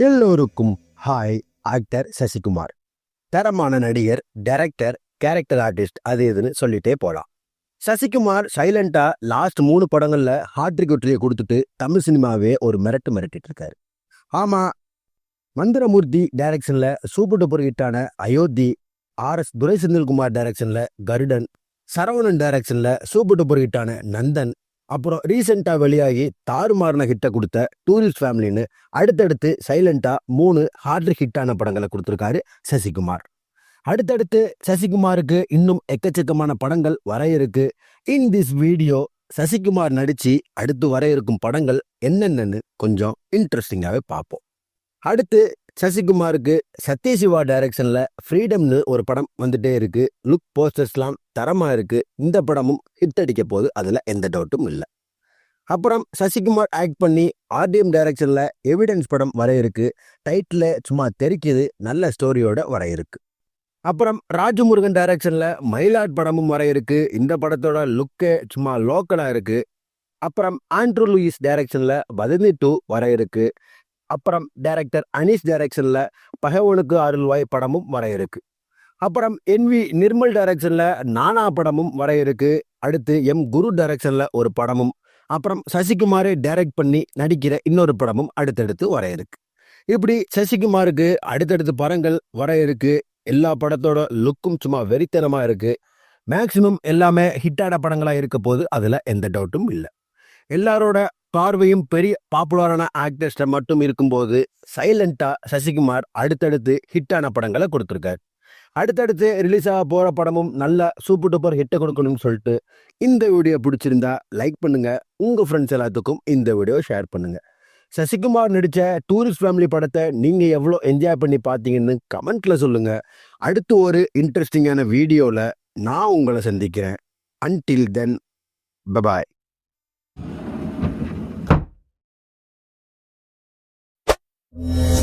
எல்லோருக்கும் hi actor Sasikumar. தரமான நடிகர் டைரக்டர் கேரக்டர் ஆர்டிஸ்ட் அது இதுன்னு சொல்லிட்டே போகலாம் சசிகுமார் சைலண்டா லாஸ்ட் மூணு படங்கள்ல ஹாட்ரிக் ஒற்றியை கொடுத்துட்டு தமிழ் சினிமாவே ஒரு மிரட்டு மிரட்டிட்டு இருக்காரு. ஆமா மந்திரமூர்த்தி டைரக்ஷன்ல சூப்பர் டூப்பர் ஹிட்டான அயோத்தி ஆர் எஸ் துரை செந்தில்குமார் டைரக்ஷன்ல கருடன் சரவணன் டைரக்ஷன்ல சூப்பர் டூப்பர் ஹிட்டான நந்தன் அப்புறம் ரீசெண்டாக வெளியாகி தாறுமாறின ஹிட்டை கொடுத்த டூரிஸ்ட் ஃபேமிலின்னு அடுத்தடுத்து சைலண்டாக மூணு ஹார்ட் ஹிட்டான படங்களை கொடுத்துருக்காரு சசிகுமார். அடுத்தடுத்து சசிகுமாருக்கு இன்னும் எக்கச்சக்கமான படங்கள் வர இருக்கு. இன் திஸ் வீடியோ சசிகுமார் நடித்து அடுத்து வர இருக்கும் படங்கள் என்னென்னு கொஞ்சம் இன்ட்ரெஸ்டிங்காகவே பார்ப்போம். அடுத்து சசிகுமாருக்கு சத்யசிவா டைரக்ஷனில் ஃப்ரீடம்னு ஒரு படம் வந்துட்டே இருக்கு. லுக் போஸ்டர்ஸ்லாம் தரமாக இருக்கு. இந்த படமும் ஹிட் அடிக்க போது அதில் எந்த டவுட்டும் இல்லை. அப்புறம் சசிகுமார் ஆக்ட் பண்ணி ஆர்டிஎம் டைரக்ஷனில் எவிடன்ஸ் படம் வர இருக்கு. டைட்டில் சும்மா தெரிக்குது. நல்ல ஸ்டோரியோட வர இருக்கு. அப்புறம் ராஜமுருகன் டைரக்ஷனில் மயிலாட் படமும் வர இருக்கு. இந்த படத்தோட லுக்கே சும்மா லோக்கலாக இருக்கு. அப்புறம் ஆண்ட்ரூ லூயிஸ் டைரக்ஷனில் பதினெட்டு டூ வர அப்புறம் டைரக்டர் அனீஸ் டைரக்ஷனில் பகவனுக்கு அருள்வாய் படமும் வர இருக்கு. அப்புறம் என்வி நிர்மல் டைரக்ஷனில் நானா படமும் வர இருக்கு. அடுத்து எம் குரு டைரக்ஷனில் ஒரு படமும். அப்புறம் சசிகுமாரை டைரக்ட் பண்ணி நடிக்கிற இன்னொரு படமும் அடுத்தடுத்து வர இருக்கு. இப்படி சசிகுமாருக்கு அடுத்தடுத்து படங்கள் வர இருக்கு. எல்லா படத்தோட லுக்கும் சும்மா வெறித்தனமாக இருக்கு. மேக்சிமம் எல்லாமே ஹிட்டான படங்களாக இருக்க போது அதில் எந்த டவுட்டும் இல்லை. எல்லாரோட பார்வையும் பெரிய பாப்புலரான ஆக்டர்ஸ்ட மட்டும் இருக்கும்போது சைலண்டா சசிகுமார் அடுத்தடுத்து ஹிட்டான படங்களை கொடுத்துருக்காரு. அடுத்தடுத்து ரிலீஸ் ஆக போகிற படமும் நல்ல சூப்பர் டூப்பர் ஹிட்டை கொடுக்கணும்னு சொல்லிட்டு இந்த வீடியோ பிடிச்சிருந்தா லைக் பண்ணுங்க. உங்க ஃப்ரெண்ட்ஸ் எல்லாத்துக்கும் இந்த வீடியோ ஷேர் பண்ணுங்க. சசிகுமார் நடித்த டூரிஸ்ட் ஃபேமிலி படத்தை நீங்கள் எவ்வளோ என்ஜாய் பண்ணி பார்த்தீங்கன்னு கமெண்ட்ல சொல்லுங்க. அடுத்து ஒரு இன்ட்ரெஸ்டிங்கான வீடியோவில் நான் உங்களை சந்திக்கிறேன். Until then bye bye Música